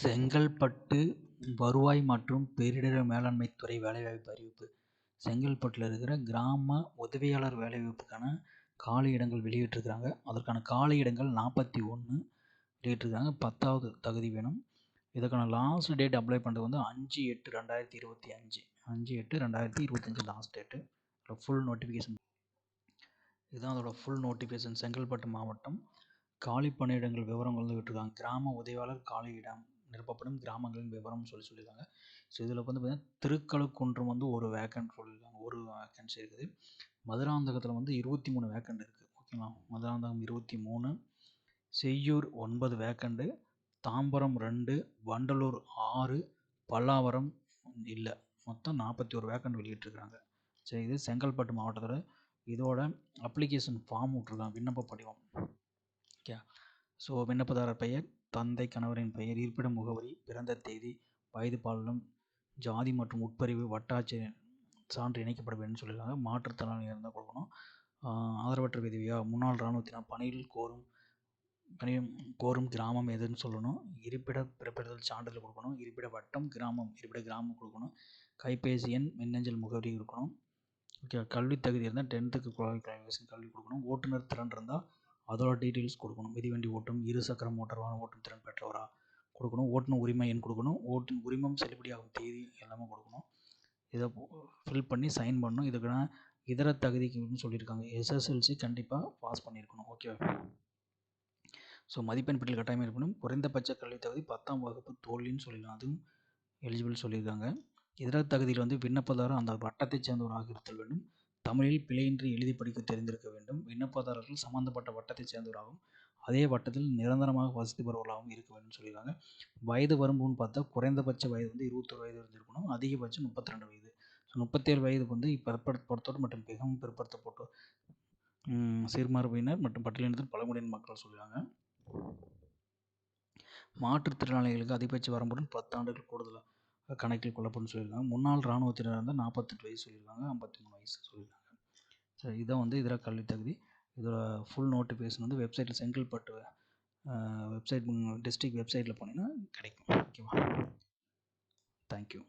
செங்கல்பட்டு வருவாய் மற்றும் பேரிடர் மேலாண்மை துறை வேலைவாய்ப்பு அறிவிப்பு. செங்கல்பட்டில் இருக்கிற கிராம உதவியாளர் வேலைவாய்ப்புக்கான காலி இடங்கள் வெளியிட்டிருக்காங்க அதற்கான காலி இடங்கள் நாற்பத்தி ஒன்று வெளியிட்டிருக்காங்க. பத்தாவது தகுதி வேணும். இதுக்கான லாஸ்ட் டேட் அப்ளை பண்ணுறது வந்து அஞ்சு எட்டு ரெண்டாயிரத்தி இருபத்தி அஞ்சு. அஞ்சு எட்டு ரெண்டாயிரத்தி இருபத்தஞ்சு லாஸ்ட் டேட்டு ஃபுல் நோட்டிஃபிகேஷன் இதுதான் அதோட ஃபுல் நோட்டிஃபிகேஷன் செங்கல்பட்டு மாவட்டம் காலி பணியிடங்கள் விவரங்கள் வந்து விட்டுருக்காங்க. கிராம உதவியாளர் காலி இடம். நிரப்பப்படும் கிராமங்களின் விவரம் சொல்லி சொல்லியிருக்காங்க. ஸோ இதில் வந்து பார்த்திங்கன்னா திருக்கழுக்குன்றம் வந்து ஒரு வேக்கன்ட் சொல்லியிருக்காங்க. ஒரு வேக்கன்சி இருக்குது. மதுராந்தகத்தில் வந்து இருபத்தி மூணு வேக்கண்ட் இருக்குது ஓகேங்களா மதுராந்தகம் இருபத்தி மூணு செய்யூர் ஒன்பது வேக்கண்டு தாம்பரம் ரெண்டு வண்டலூர் ஆறு பல்லாவரம் இல்லை. மொத்தம் நாற்பத்தி ஒரு வேக்கண்ட் வெளியிட்டிருக்காங்க. சரி இது செங்கல்பட்டு மாவட்டத்தோட இதோட அப்ளிகேஷன் ஃபார்ம் விட்ருக்காங்க விண்ணப்ப படிவம். ஓகே ஸோ விண்ணப்பதாரர் பெயர் தந்தை கணவரின் பெயர் இருப்பிட முகவரி பிறந்த தேதி வயது பாலினம் ஜாதி மற்றும் உட்பிரிவு வட்டாட்சியர் சான்று இணைக்கப்பட வேண்டும் சொல்லியிருக்காங்க. மாற்றுத்திறனாளி இருந்தால் கொடுக்கணும் ஆதரவற்ற விதவியா முன்னாள் இராணுவத்தினர் பணியில் கோரும் பணி கோரும் கிராமம் எதுன்னு சொல்லணும். இருப்பிட பிறப்பிடுதல் சான்றிதழ் கொடுக்கணும். இருப்பிட வட்டம் கிராமம் இருப்பிட கிராமம் கொடுக்கணும். கைபேசி எண் மின்னஞ்சல் முகவரி இருக்கணும். ஓகே கல்வி தகுதி இருந்தால் டென்த்துக்கு குவாலிஃபிகேஷன் கல்வி கொடுக்கணும். ஓட்டுநர் திறன் இருந்தால் அதோட டீட்டெயில்ஸ் கொடுக்கணும். மிதிவண்டி ஓட்டும் இரு சக்கரம் மோட்டார் ஓட்டும் திறன் பெற்றவரா கொடுக்கணும். ஓட்டுநர் உரிமை எண் கொடுக்கணும். ஓட்டின் உரிமம் செல்லுபடியாகும் தேதி எல்லாமே கொடுக்கணும். இதை ஃபில் பண்ணி சைன் பண்ணணும். இதுக்கான இதர தகுதிக்குன்னு சொல்லியிருக்காங்க. எஸ்எஸ்எல்சி கண்டிப்பாக பாஸ் பண்ணியிருக்கணும். ஓகே ஸோ மதிப்பெண் பட்டியல் கட்டாயம் இருக்கணும் குறைந்தபட்ச கல்வி தகுதி பத்தாம் வகுப்பு தோல்வின்னு சொல்லிடலாம் அதுவும் எலிஜிபிள் சொல்லியிருக்காங்க. இதர தகுதியில் வந்து விண்ணப்பதாரர் அந்த வட்டத்தைச் சேர்ந்தவராக இருத்தல் வேண்டும். தமிழில் பிழையின்றி எழுதி படிக்க தெரிந்திருக்க வேண்டும். விண்ணப்பதாரர்கள் சம்பந்தப்பட்ட வட்டத்தைச் சேர்ந்தவராகவும் அதே வட்டத்தில் நிரந்தரமாக வசதி பெறுவர்களாகவும் இருக்க வேண்டும் சொல்லியிருக்காங்க. வயது வரம்புன்னு பார்த்தா குறைந்தபட்ச வயது வந்து இருபத்தொரு வயது இருந்திருக்கணும். அதிகபட்சம் முப்பத்தி ரெண்டு வயது. ஸோ முப்பத்தேழு வயது வந்து பிற்படுத்தப்பட்டோர் மற்றும் மிகவும் பிற்படுத்தப்பட்டோர் சிறுபான்மையினர் மற்றும் பட்டியலினத்தில் பழங்குடியின மக்கள் சொல்கிறாங்க மாற்றுத்திறனாளிகளுக்கு அதிகபட்ச வரம்புடன் பத்து ஆண்டுகள் கூடுதலாக கணக்கில் கொள்ளப்படும் சொல்லியிருக்காங்க. முன்னாள் இராணுவத்தினர் வந்து நாற்பத்தெட்டு வயசு சொல்லியிருக்காங்க ஐம்பத்தி மூணு வயசு சொல்லியிருக்காங்க. ஸோ இதான் வந்து இதர கல்வி தகுதி இதோட ஃபுல் நோட்டிஃபிகேஷன் வந்து வெப்சைட்டில் செங்கல்பட்டு வெப்சைட் டிஸ்ட்ரிக்ட் வெப்சைட்டில் போனீங்கன்னா கிடைக்கும். ஓகேவா? தேங்க்யூ